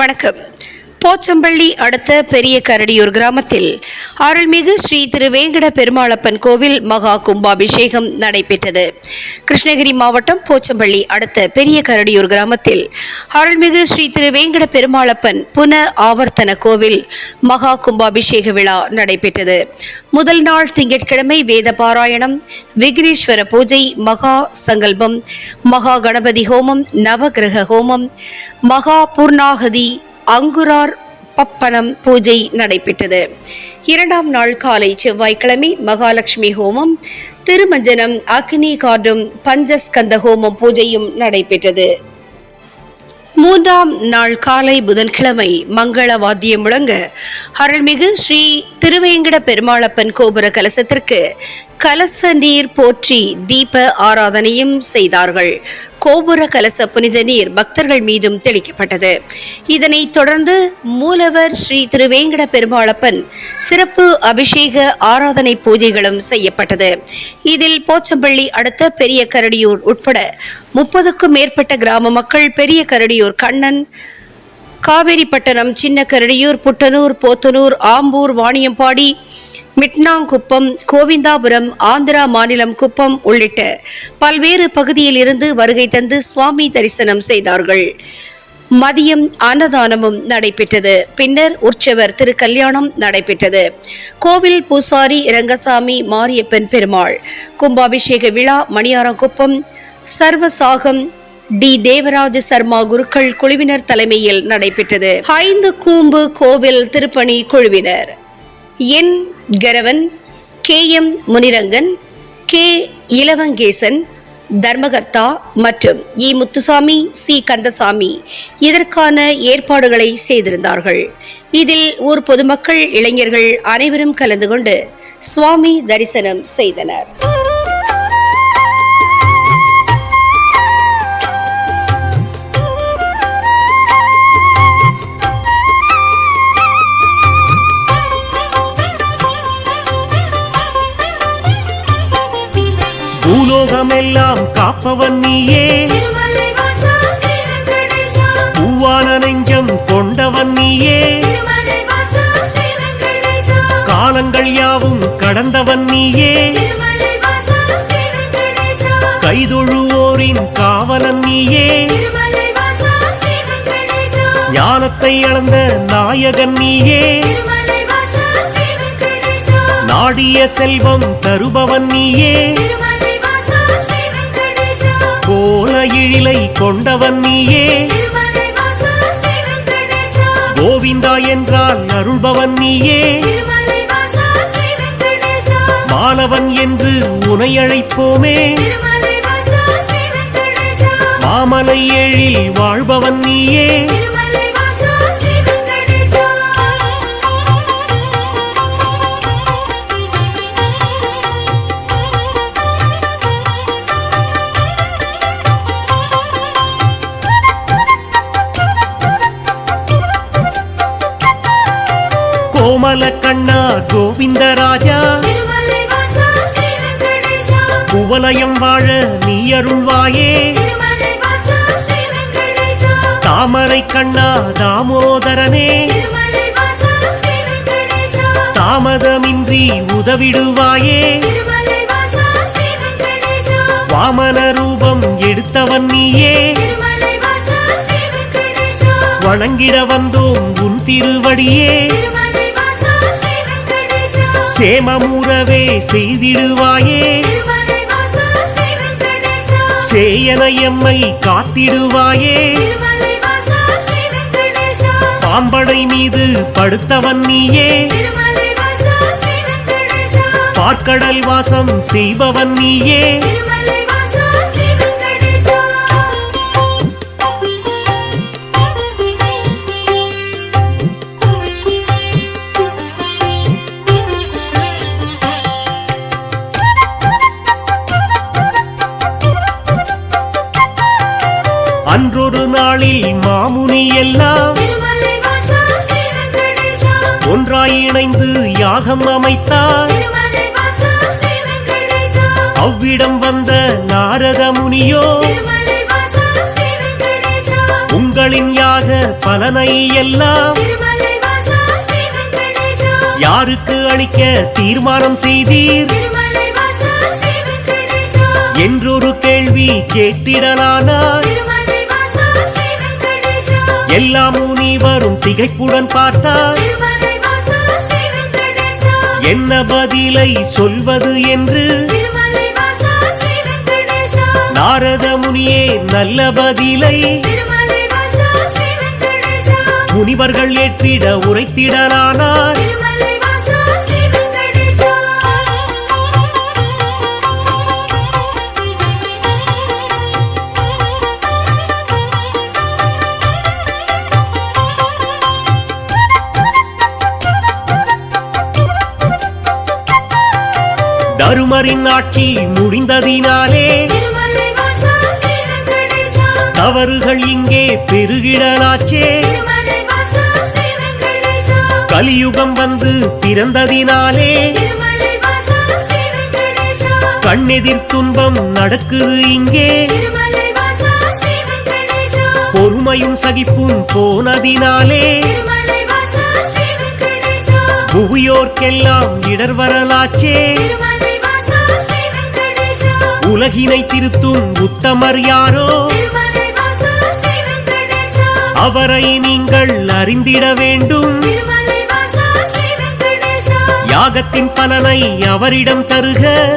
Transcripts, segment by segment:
வணக்கம். போச்சம்பள்ளி அடுத்த பெரிய கரடியூர் கிராமத்தில் அருள்மிகு ஸ்ரீ திருவேங்கட பெருமாளப்பன் கோவில் மகா கும்பாபிஷேகம் நடைபெற்றது. கிருஷ்ணகிரி மாவட்டம் போச்சம்பள்ளி அடுத்த பெரிய கரடியூர் கிராமத்தில் அருள்மிகு ஸ்ரீ திருவேங்கட பெருமாளப்பன் புன ஆவர்த்தன கோவில் மகா கும்பாபிஷேக விழா நடைபெற்றது. முதல் நாள் திங்கட்கிழமை வேத பாராயணம் விக்னேஸ்வர பூஜை மகா சங்கல்பம் மகா கணபதி ஹோமம் நவகிரக ஹோமம் மகா பூர்ணாகதி அங்குரார் பப்பனம் பூஜை நடைபெற்றது. இரண்டாம் நாள் காலை செவ்வாய்க்கிழமை மகாலட்சுமி ஹோமம் திருமஞ்சனம் அக்னி கார்டும் பஞ்சஸ்கந்த ஹோமம் பூஜையும் நடைபெற்றது. மூன்றாம் நாள் காலை புதன்கிழமை மங்கள வாத்தியம் முழங்க அருள்மிகு ஸ்ரீ திருவேங்கட பெருமாளப்பன் கோபுர கலசத்திற்கு கலச நீர் போற்றி தீப ஆராதனையும் செய்தார்கள். கோபுர கலச புனித நீர் பக்தர்கள் மீதும் தெளிக்கப்பட்டது. இதனைத் தொடர்ந்து மூலவர் ஸ்ரீ திருவேங்கட பெருமாளப்பன் சிறப்பு அபிஷேக ஆராதனை பூஜைகளும் செய்யப்பட்டது. இதில் போச்சம்பள்ளி அடுத்த பெரிய கரடியூர் உட்பட முப்பதுக்கும் மேற்பட்ட கிராம மக்கள் பெரிய கரடியூர் கண்ணன் காவேரிப்பட்டணம் சின்ன கரடியூர் புட்டனூர் போத்தனூர் ஆம்பூர் வாணியம்பாடி மிட்னாங்குப்பம் கோவிந்தாபுரம் ஆந்திரா மாநிலம் குப்பம் உள்ளிட்ட பல்வேறு பகுதியில் இருந்து வருகை தந்து சுவாமி தரிசனம் செய்தார்கள். மதியம் அன்னதானமும் நடைபெற்றது. பின்னர் உற்சவர் திருக்கல்யாணம் நடைபெற்றது. கோவில் பூசாரி ரங்கசாமி மாரியப்பன் பெருமாள் கும்பாபிஷேக விழா மணியாரங்குப்பம் சர்வசாகம் டி. தேவராஜ சர்மா குருக்கள் குழுவினர் தலைமையில் நடைபெற்றது. ஐந்து கூம்பு கோவில் திருப்பணி குழுவினர். என் கரவன் K M Munirangan K Ilavangesan தர்மகர்த்தா மற்றும் இ முத்துசாமி சி கந்தசாமி இதற்கான ஏற்பாடுகளை செய்திருந்தார்கள். இதில் ஊர் பொதுமக்கள் இளைஞர்கள் அனைவரும் கலந்து கொண்டு சுவாமி தரிசனம் செய்தனர். காப்பவன் நீயே. பூவான நெஞ்சம் கொண்டவன் நீயே. காலங்கள் யாவும் கடந்தவன் நீயே. கைதொழுவோரின் காவலன் நீயே. ஞானத்தை அளந்த நாயகன் நீயே. நாடிய செல்வம் தருபவன் நீயே. கோல இழிலை கொண்டவன் நீயே. கோவிந்தா என்றால் அருள்பவன் நீயே. மாணவன் என்று உனை அழைப்போமே. மாமலை ஏழில் வாழ்பவன் நீயே. கண்ணா ஸ்ரீ வெங்கடேசா குவலயம் வாழ நீ அருள்வாயே. தாமரை கண்ணா தாமோதரனே. தாமதமின்றி உதவிடுவாயே. வாமன ரூபம் எடுத்தவன் நீயே. வணங்கிட வந்தோம் உன் திருவடியே. சேமமுறவே செய்திடுவாயே. சேயனையம்மை காத்திடுவாயே. பாம்படை மீது படுத்தவன் நீயே. பார்க்கடல் வாசம் செய்பவன் நீயே. எல்லாம் ஒன்றாய் இணைந்து யாகம் அமைத்தார். அவ்விடம் வந்த நாரத முனியோ உங்களின் யாக பலனை எல்லாம் யாருக்கு அளிக்க தீர்மானம் செய்தீர்? என்றொரு கேள்வி கேட்டிடலானார். எல்லாம் எல்லா முனிவரும் திகைப்புடன் பார்த்தார் என்ன பதிலை சொல்வது என்று? நாரத முனியே நல்ல பதிலை. முனிவர்கள் ஏற்றிட உரைத்திடலானார். தருமரின் ஆட்சி முடிந்ததினாலே தவறுகள் இங்கே பெருகிடலாச்சே. கலியுகம் வந்து பிறந்ததினாலே கண்ணெதிர் துன்பம் நடக்குது இங்கே. பொறுமையும் சகிப்பும் போனதினாலே புவியோர்க்கெல்லாம் இடர் வரலாச்சே. உலகினை திருத்தும் உத்தமர் யாரோ? அவரை நீங்கள் அறிந்திட வேண்டும். யாகத்தின் பலனை அவரிடம் தருக.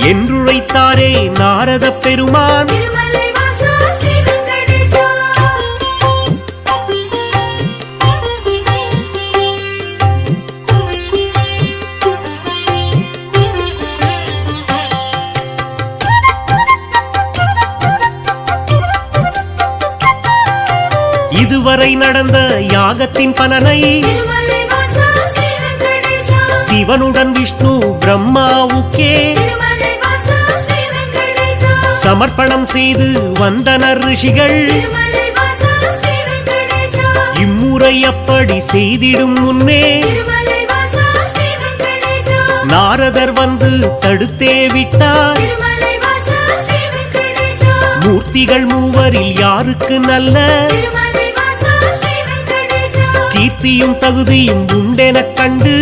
என்றுழைத்தாரே நாரத பெருமான். நடந்த யாகத்தின் பலனை சிவனுடன் விஷ்ணு பிரம்மாவுக்கே சமர்ப்பணம் செய்து வந்தனர் ரிஷிகள். இம்முறை அப்படி செய்திடும் முன்னே நாரதர் வந்து தடுத்தே விட்டார். மூர்த்திகள் மூவரில் யாருக்கு நல்ல? கீர்த்தியும் தகுதியும் உண்டெனக் கண்டு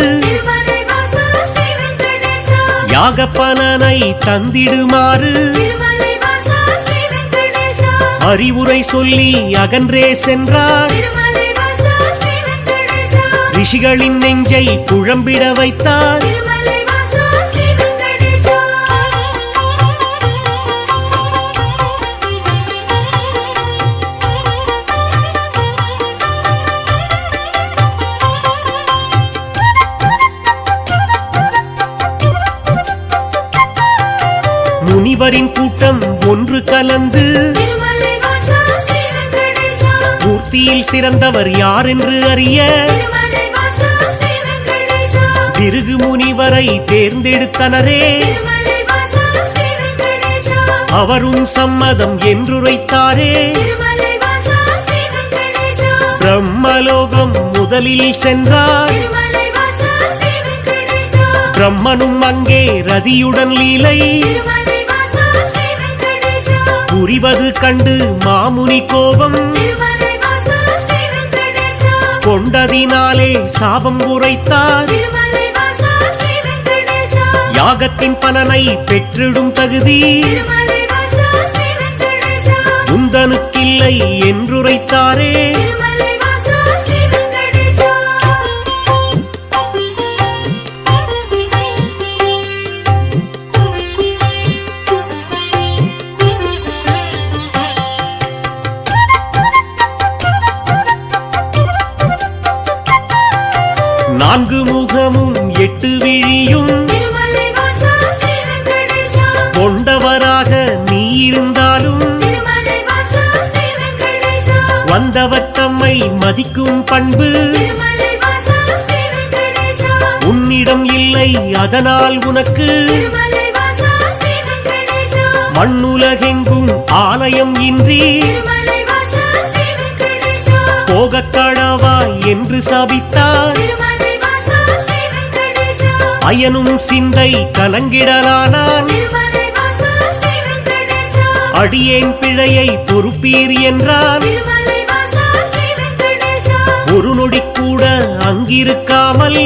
யாக பலனை தந்திடுமாறு அறிவுரை சொல்லி அகன்றே சென்றார். ரிஷிகளின் நெஞ்சை குழம்பிட வைத்தார். முனிவரின் கூட்டம் ஒன்று கலந்து மூர்த்தியில் சிறந்தவர் யார் என்று அறிய திருகு முனிவரை தேர்ந்தெடுத்தனரே. அவரும் சம்மதம் என்றுரைத்தாரே. பிரம்மலோகம் முதலில் சென்றார். பிரம்மனும் அங்கே ரதியுடன் லீலை. புரிவது கண்டு மாமுனி கோபம். கொண்டதினாலே சாபம் உரைத்தார். யாகத்தின் பலனை பெற்றிடும் தகுதி. உந்தனுக்கில்லை என்றுரைத்தாரே. நான்கு முகமும் எட்டு விழியும். கொண்டவராக நீ இருந்தாலும். வந்தவர் தம்மை மதிக்கும் பண்பு. உன்னிடம் இல்லை அதனால் உனக்கு. மண்ணுலகெங்கும் ஆலயம் இன்றி. போகக்கடவாய் என்று சாபித்தார். அயனும் சிந்தை கலங்கிடலானான். அடியேன் பிழையை பொறுப்பி இருப்பீர் என்றான். ஒரு நொடி கூட அங்கிருக்காமல்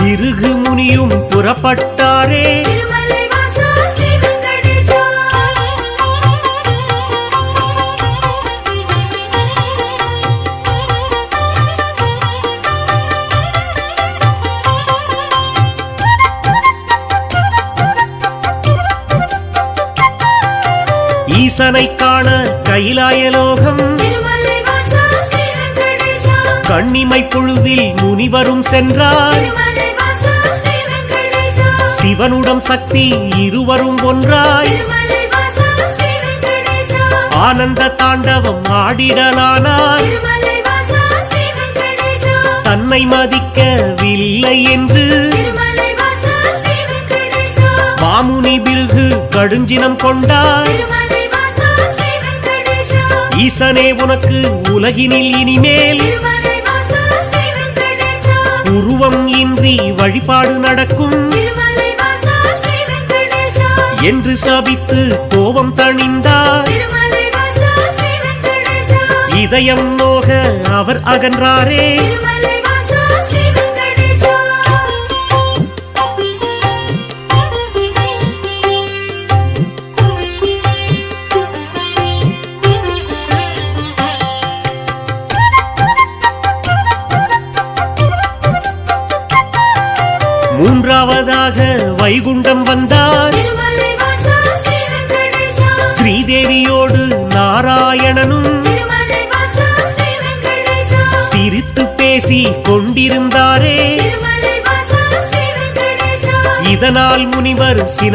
திருகு முனியும் புறப்பட்டாரே. ஈசனை காண கைலாயலோகம். கண்ணிமை பொழுதில் முனிவரும் சென்றார். திருமலை சிவனுடம் சக்தி இருவரும் ஒன்றாய். ஆனந்த தாண்டவம் ஆடிடலானார். தன்னை மதிக்கவில்லை என்று. மாமுனி பிருகு கடுஞ்சினம் கொண்டார். ஈசனே உனக்கு உலகினில் இனிமேல் உருவம் இன்றி வழிபாடு நடக்கும். என்று சபித்து கோபம் தணிந்தார். இதயம் நோக அவர் அகன்றாரே. மூன்றாவதாக வைகுண்டம் வந்தார். ஸ்ரீதேவியோடு நாராயணனும் சிரித்து பேசி கொண்டிருந்தாரே. இதனால் முனிவர் சின